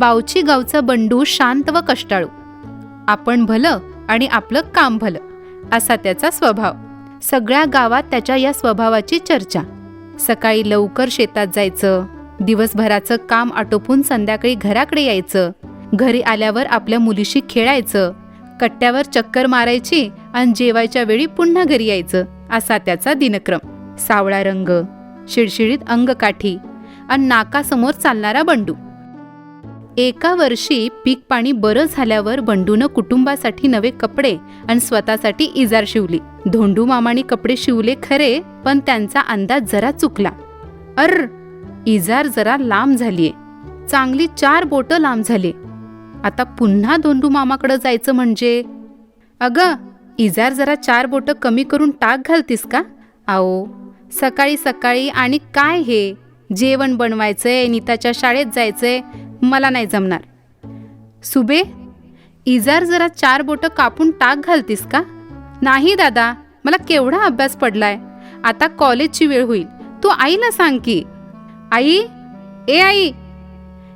बावची गावचा बंडू शांत व कष्टाळू. आपण भलं आणि आपलं काम भलं असा त्याचा स्वभाव. सगळ्या गावात त्याच्या या स्वभावाची चर्चा. सकाळी लवकर शेतात जायचं दिवसभराचं काम आटोपून संध्याकाळी घराकडे यायचं घरी आल्यावर आपल्या मुलीशी खेळायचं कट्ट्यावर चक्कर मारायची आणि जेवायच्या वेळी पुन्हा घरी यायचं असा त्याचा दिनक्रम. सावळा रंग शिडशिडीत अंगकाठी आणि नाकासमोर चालणारा बंडू. एका वर्षी पीक पाणी बरं झाल्यावर बंडूनं कुटुंबासाठी नवे कपडे आणि स्वतःसाठी इजार शिवली. धोंडू मामाने कपडे शिवले खरे पण त्यांचा अंदाज जरा चुकला. अर इजार जरा लांब झालीये. चांगली चार बोटं लांब झाली. आता पुन्हा धोंडू मामाकडे जायचं म्हणजे? अगं इजार जरा चार बोटं कमी करून टाक घालतीस का? आओ सकाळी सकाळी आणि काय हे? जेवण बनवायचंय नीताच्या शाळेत जायचंय मला नाही जमणार. सुबे इजार जरा चार बोटं कापून टाक घालतीस का? नाही दादा मला केवढा अभ्यास पडलाय. आता कॉलेजची वेळ होईल. तू आईला सांग की. आई ए आई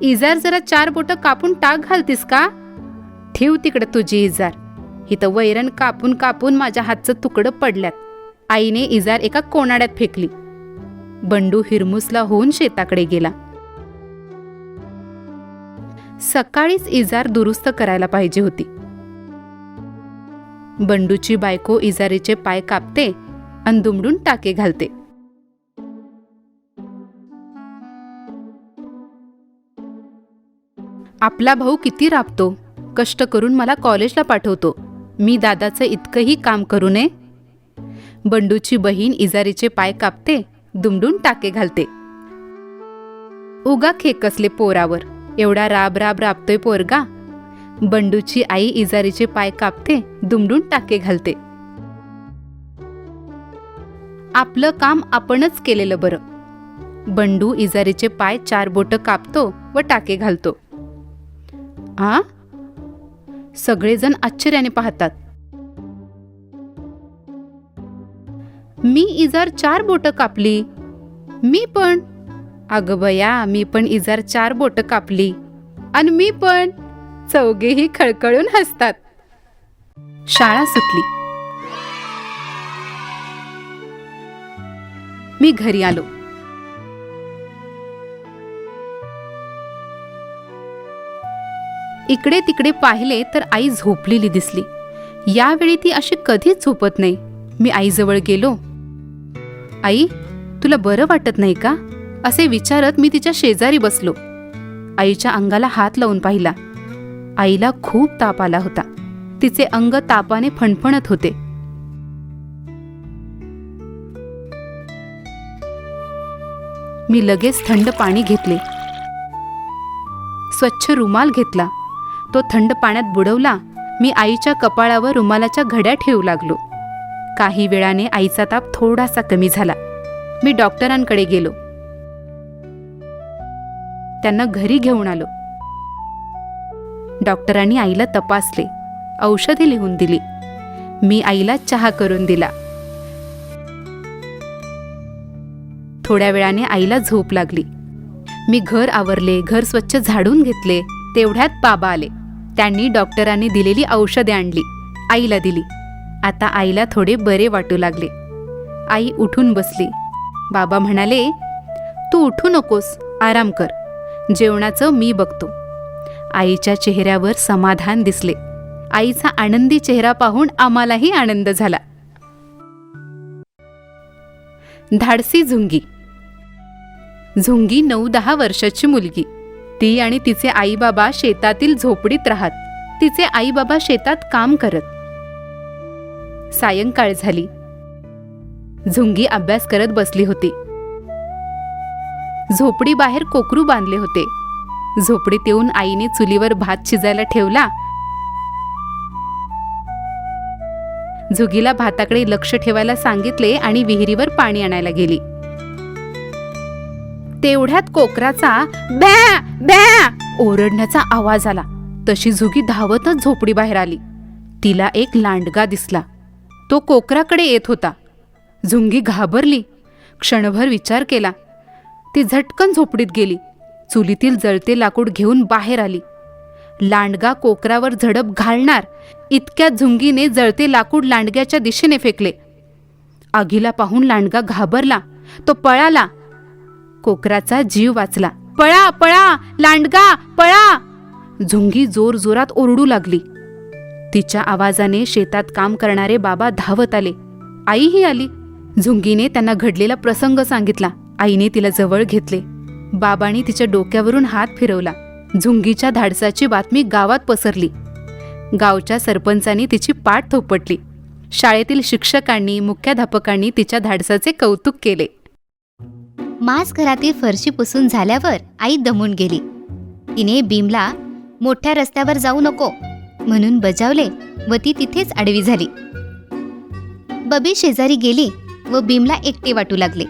इजार जरा चार बोटं कापून टाक घालतीस का? ठेव तिकडं तुझी इजार. इथं वैरण कापून कापून माझ्या हातचं तुकडं पडल्यात. आईने इजार एका कोणाड्यात फेकली. बंडू हिरमुसला होऊन शेताकडे गेला. सकाळीच इजार दुरुस्त करायला पाहिजे होती. बंडूची बायको इजारीचे पाय कापते आणि दुमडून टाके घालते. आपला भाऊ किती राबतो कष्ट करून मला कॉलेजला पाठवतो मी दादाचं इतकंही काम करू नये. बंडूची बहीण इजारीचे पाय कापते दुमडून टाके घालते. उगा खेकसले पोरावर. एवढा राब राब राबतोय पोरगा. बंडूची आई इजारीचे पाय कापते दुमडून टाके घालते. आपलं काम आपणच केलेलं बरं. बंडू इजारीचे पाय चार बोट कापतो व टाके घालतो. आ? सगळेजण आश्चर्याने पाहतात. मी इजार चार बोट कापली. मी पण? अगं बया मी पण इजार चार बोट कापली. आणि मी पण. चौघेही खळखळून हसतात. शाळा सुटली. मी घरी आलो. इकडे तिकडे पाहिले तर आई झोपलेली दिसली. यावेळी ती अशी कधीच झोपत नाही. मी आईजवळ गेलो. आई तुला बरं वाटत नाही का? असे विचारत मी तिच्या शेजारी बसलो. आईच्या अंगाला हात लावून पाहिला. आईला खूप ताप आला होता. तिचे अंग तापाने फणफणत होते. मी लगेच थंड पाणी घेतले. स्वच्छ रुमाल घेतला. तो थंड पाण्यात बुडवला. मी आईच्या कपाळावर रुमालाच्या घड्या ठेवू लागलो. काही वेळाने आईचा ताप थोडासा कमी झाला. मी डॉक्टरांकडे गेलो. त्यांना घरी घेऊन आलो. डॉक्टरांनी आईला तपासले. औषधे लिहून दिली. मी आईला चहा करून दिला. थोड्या वेळाने आईला झोप लागली. मी घर आवरले घर स्वच्छ झाडून घेतले तेवढ्यात बाबा आले. त्यांनी डॉक्टरांनी दिलेली औषधे आणली. आईला दिली. आता आईला थोडे बरे वाटू लागले. आई उठून बसली. बाबा म्हणाले तू उठू नकोस आराम कर. जेवणाचं मी बघतो. आईच्या चेहऱ्यावर समाधान दिसले. आईचा आनंदी चेहरा पाहून आम्हालाही आनंद झाला. धाडसी झुंगी. झुंगी नऊ दहा वर्षाची मुलगी. ती आणि तिचे आईबाबा शेतातील झोपडीत राहत. तिचे आईबाबा शेतात काम करत. सायंकाळ झाली. झुंगी अभ्यास करत बसली होती. झोपडी बाहेर कोकरू बांधले होते. झोपडीत येऊन आईने चुलीवर भात शिजायला ठेवला. झुगीला भाताकडे लक्ष ठेवायला सांगितले आणि विहिरीवर पाणी आणायला गेली. तेवढ्यात कोकराचा ब्या ब्या ओरडण्याचा आवाज आला. तशी झुगी धावतच झोपडी बाहेर आली. तिला एक लांडगा दिसला. तो कोकराकडे येत होता. झुंगी घाबरली. क्षणभर विचार केला. ती झटकन झोपडीत गेली. चुलीतील जळते लाकूड घेऊन बाहेर आली. लांडगा कोकरावर झडप घालणार इतक्या झुंगीने जळते लाकूड लांडग्याच्या दिशेने फेकले. आगीला पाहून लांडगा घाबरला तो पळाला. कोकराचा जीव वाचला. पळा पळा लांडगा पळा! झुंगी जोर जोरात ओरडू लागली. तिच्या आवाजाने शेतात काम करणारे बाबा धावत आले. आईही आली. झुंगीने त्यांना घडलेला प्रसंग सांगितला. आईने तिला जवळ घेतले. बाबांनी तिच्या डोक्यावरून हात फिरवला. झुंगीच्या धाडसाची बातमी गावात पसरली. गावच्या सरपंचांनी तिची पाठ थोपटली. शाळेतील शिक्षकांनी मुख्याध्यापकांनी तिच्या धाडसाचे कौतुक केले. मास घरातील फरशी पुसून झाल्यावर आई दमून गेली. तिने भीमला मोठ्या रस्त्यावर जाऊ नको म्हणून बजावले व ती तिथेच आडवी झाली. बबी शेजारी गेली व भीमला एकटे वाटू लागले.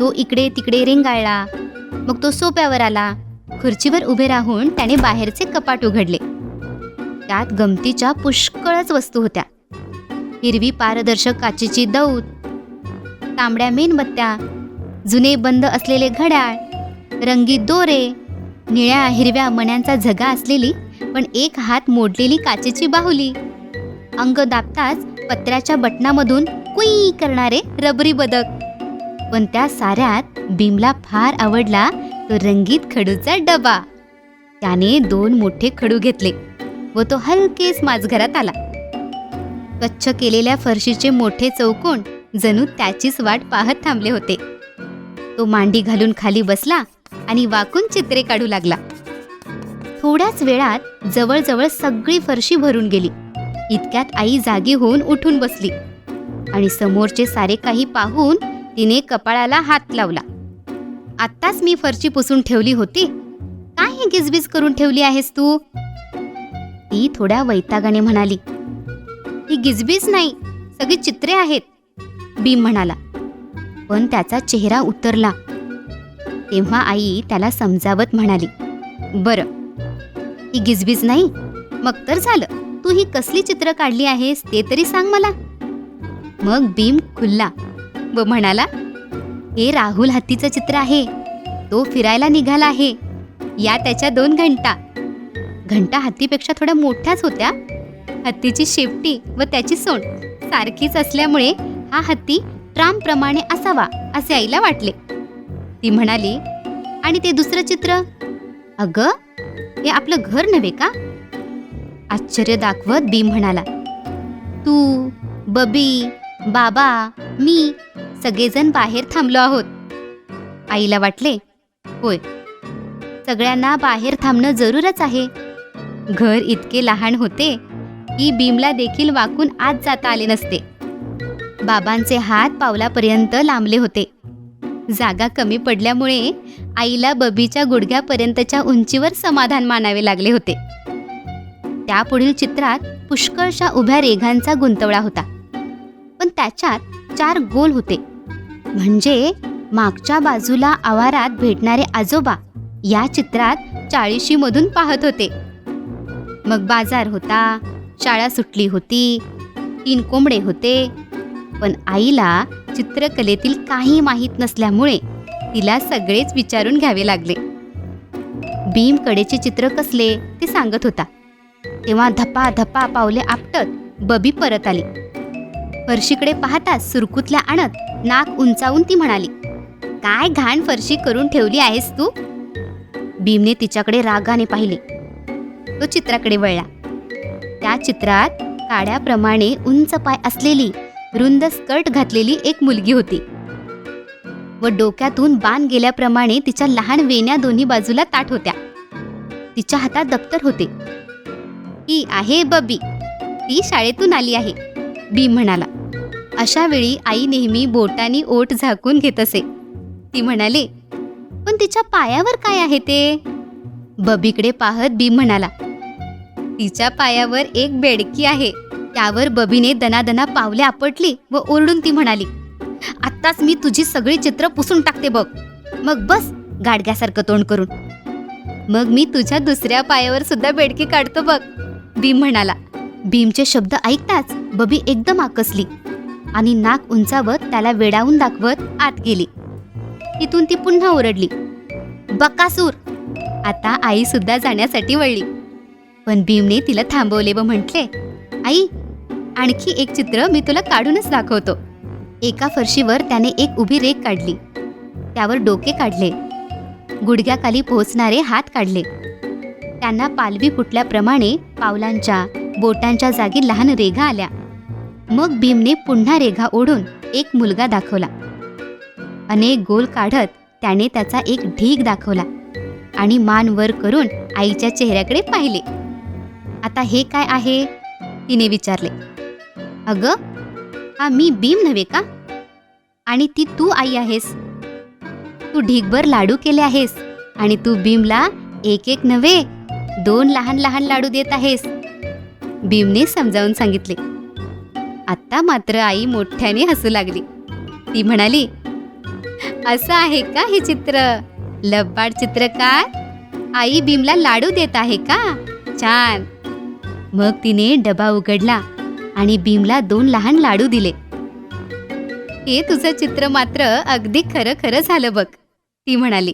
तो इकडे तिकडे रेंगाळला. मग तो सोप्यावर आला. खुर्चीवर उभे राहून त्याने बाहेरचे कपाट उघडले. त्यात गमतीच्या पुष्कळच वस्तू होत्या. हिरवी पारदर्शक काचेची दौत तांबड्या मेणबत्त्या जुने बंद असलेले घड्याळ रंगीत दोरे निळ्या हिरव्या मण्यांचा झगा असलेली पण एक हात मोडलेली काचेची बाहुली. अंग दाबताच पत्र्याच्या बटनामधून कुई करणारे रबरी बदक. पण त्या साऱ्यात भीमला फार आवडला तो रंगीत खडूचा डबा. त्याने दोन मोठे खडू घेतले व तो हलकेच माझघरात आला. स्वच्छ केलेल्या फरशीचे मोठे चौकोन जणू त्याचीच वाट पाहत थांबले होते. तो मांडी घालून खाली बसला आणि वाकून चित्रे काढू लागला. थोड्याच वेळात जवळजवळ सगळी फरशी भरून गेली. इतक्यात आई जागी होऊन उठून बसली आणि समोरचे सारे काही पाहून तिने कपाळाला हात लावला. आत्ताच मी फरशी पुसून ठेवली होती. काय ही गिजबिज करून ठेवली आहेस तू? ती थोड्या वैतागाने म्हणाली. ही गिजबीज नाही सगळी चित्रे आहेत. भीम म्हणाला. पण त्याचा चेहरा उतरला. तेव्हा आई त्याला समजावत म्हणाली. बरं. ही गिजबीज नाही मग तर झालं. तू ही कसली चित्र काढली आहेस ते तरी सांग मला. मग भीम खुल्ला. व म्हणाला हे राहुल हत्तीचं चित्र आहे. तो फिरायला निघाला आहे. या त्याच्या दोन घंटा. घंटा हत्तीपेक्षा थोड्या मोठ्याच होत्या. हत्तीची शेपटी व त्याची सोंड सारखीच असल्यामुळे हा हत्ती ट्रामप्रमाणे असावा असे आईला वाटले. ती म्हणाली आणि ते दुसरं चित्र? अगं हे आपलं घर नव्हे का? आश्चर्य दाखवत बी म्हणाला तू बबी बाबा मी सगळेजण बाहेर थांबलो आहोत. आईला वाटले होय सगळ्यांना बाहेर थांबणं जरूरच आहे. घर इतके लहान होते की भीमला देखील वाकून आत जाता आले नसते. बाबांचे हात पावलापर्यंत लांबले होते. जागा कमी पडल्यामुळे आईला बबीच्या गुडघ्यापर्यंतच्या उंचीवर समाधान मानावे लागले होते. त्यापुढील चित्रात पुष्कळशा उभ्या रेघांचा गुंतवळा होता. पण त्याच्यात चार गोल होते. म्हणजे मागच्या बाजूला आवारात भेटणारे आजोबा या चित्रात चाळीशी मधून पाहत होते. मग बाजार होता शाळा सुटली होती तीन कोंबडे होते. पण आईला चित्रकलेतील काही माहीत नसल्यामुळे तिला सगळेच विचारून घ्यावे लागले. भीम कडेचे चित्र कसले ते सांगत होता. तेव्हा धपा धपा पावले आपटत बबी परत आली. फरशीकडे पाहताच सुरकुतल्या आणत नाक उंचावून ती म्हणाली काय घाण फरशी करून ठेवली आहेस तू? भीमने तिच्याकडे रागाने पाहिले. तो चित्राकडे वळला. त्या चित्रात काड्याप्रमाणे उंच पाय असलेली रुंद स्कर्ट घातलेली एक मुलगी होती. व डोक्यातून बाण गेल्याप्रमाणे तिच्या लहान वेण्या दोन्ही बाजूला ताट होत्या. तिच्या हातात दप्तर होते. ही आहे बबी. ती शाळेतून आली आहे. भीम म्हणाला. अशा वेळी आई नेहमी बोटानी ओट झाकून घेत असे. ती म्हणाली पण तिच्या पायावर काय आहे ते? बबीकडे पाहत भीम म्हणाला तिच्या पायावर एक बेडकी आहे. त्यावर बबीने दनादना पावले आपटली व ओरडून ती म्हणाली आत्ताच मी तुझी सगळी चित्र पुसून टाकते बघ. मग बस गाडग्यासारखं तोंड करून. मग मी तुझ्या दुसऱ्या पायावर सुद्धा बेडकी काढतो बघ. भीम म्हणाला भीमचे शब्द ऐकताच बबी एकदम आकसली आणि नाक उंचावत त्याला वेडावून दाखवत आत गेली. तिथून ती पुन्हा ओरडली बकासूर! आता आई सुद्धा जाण्यासाठी वळली. पण भीमने तिला थांबवले व म्हटले आई आणखी एक चित्र मी तुला काढूनच दाखवतो. एका फरशीवर त्याने एक उभी रेख काढली. त्यावर डोके काढले. गुडघ्याखाली पोहोचणारे हात काढले. त्यांना पालवी फुटल्याप्रमाणे पावलांच्या बोटांच्या जागी लहान रेघा आल्या. मग भीमने पुन्हा रेघा ओढून एक मुलगा दाखवला. अनेक गोल काढत त्याने त्याचा एक ढीग दाखवला आणि मान वर करून आईच्या चेहऱ्याकडे पाहिले. आता हे काय आहे? तिने विचारले. अगं हा मी भीम नव्हे का? आणि ती तू आई आहेस. तू ढीगभर लाडू केले आहेस आणि तू भीमला एक एक नव्हे दोन लहान लहान लाडू देत आहेस. भीमने समजावून सांगितले. आत्ता मात्र आई मोठ्याने हसू लागली. ती म्हणाली असं आहे का हे चित्र? लब्बाड चित्र काय आई भीमला लाडू देत आहे का? छान. मग तिने डबा उघडला आणि भीमला दोन लहान लाडू दिले. हे तुझं चित्र मात्र अगदी खरं खरं झालं बघ ती म्हणाली.